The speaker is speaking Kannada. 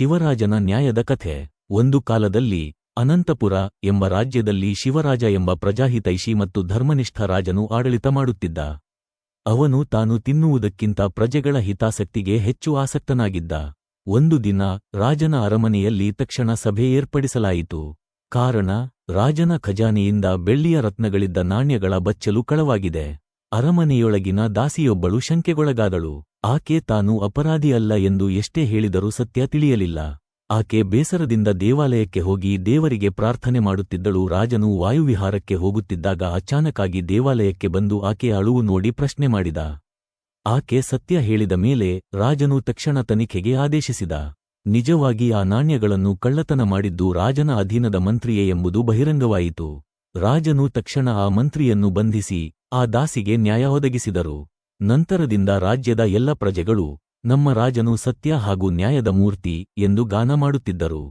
ಶಿವರಾಜನ ನ್ಯಾಯದ ಕಥೆ. ಒಂದು ಕಾಲದಲ್ಲಿ ಅನಂತಪುರ ಎಂಬ ರಾಜ್ಯದಲ್ಲಿ ಶಿವರಾಜ ಎಂಬ ಪ್ರಜಾಹಿತೈಷಿ ಮತ್ತು ಧರ್ಮನಿಷ್ಠ ರಾಜನು ಆಡಳಿತ ಮಾಡುತ್ತಿದ್ದ. ಅವನು ತಾನು ತಿನ್ನುವುದಕ್ಕಿಂತ ಪ್ರಜೆಗಳ ಹಿತಾಸಕ್ತಿಗೆ ಹೆಚ್ಚು ಆಸಕ್ತನಾಗಿದ್ದ. ಒಂದು ದಿನ ರಾಜನ ಅರಮನೆಯಲ್ಲಿ ತಕ್ಷಣ ಸಭೆ ಏರ್ಪಡಿಸಲಾಯಿತು. ಕಾರಣ, ರಾಜನ ಖಜಾನೆಯಿಂದ ಬೆಳ್ಳಿಯ ರತ್ನಗಳಿದ್ದ ನಾಣ್ಯಗಳ ಬಚ್ಚಲು ಕಳವಾಗಿದೆ. ಅರಮನೆಯೊಳಗಿನ ದಾಸಿಯೊಬ್ಬಳು ಶಂಕೆಗೊಳಗಾದಳು. ಆಕೆ ತಾನು ಅಪರಾಧಿ ಅಲ್ಲ ಎಂದು ಎಷ್ಟೇ ಹೇಳಿದರೂ ಸತ್ಯ ತಿಳಿಯಲಿಲ್ಲ. ಆಕೆ ಬೇಸರದಿಂದ ದೇವಾಲಯಕ್ಕೆ ಹೋಗಿ ದೇವರಿಗೆ ಪ್ರಾರ್ಥನೆ ಮಾಡುತ್ತಿದ್ದಳು. ರಾಜನು ವಾಯುವಿಹಾರಕ್ಕೆ ಹೋಗುತ್ತಿದ್ದಾಗ ಅಚಾನಕಾಗಿ ದೇವಾಲಯಕ್ಕೆ ಬಂದು ಆಕೆಯ ಅಳುವು ನೋಡಿ ಪ್ರಶ್ನೆ ಮಾಡಿದ. ಆಕೆ ಸತ್ಯ ಹೇಳಿದ ಮೇಲೆ ರಾಜನು ತಕ್ಷಣ ತನಿಖೆಗೆ ಆದೇಶಿಸಿದ. ನಿಜವಾಗಿ ಆ ನಾಣ್ಯಗಳನ್ನು ಕಳ್ಳತನ ಮಾಡಿದ್ದು ರಾಜನ ಅಧೀನದ ಮಂತ್ರಿಯೇ ಎಂಬುದು ಬಹಿರಂಗವಾಯಿತು. ರಾಜನು ತಕ್ಷಣ ಆ ಮಂತ್ರಿಯನ್ನು ಬಂಧಿಸಿ ಆ ದಾಸಿಗೆ ನ್ಯಾಯ ಒದಗಿಸಿದರು. ನಂತರದಿಂದ ರಾಜ್ಯದ ಎಲ್ಲ ಪ್ರಜೆಗಳು ನಮ್ಮ ರಾಜನು ಸತ್ಯ ಹಾಗೂ ನ್ಯಾಯದ ಮೂರ್ತಿ ಎಂದು ಗಾನ ಮಾಡುತ್ತಿದ್ದರು.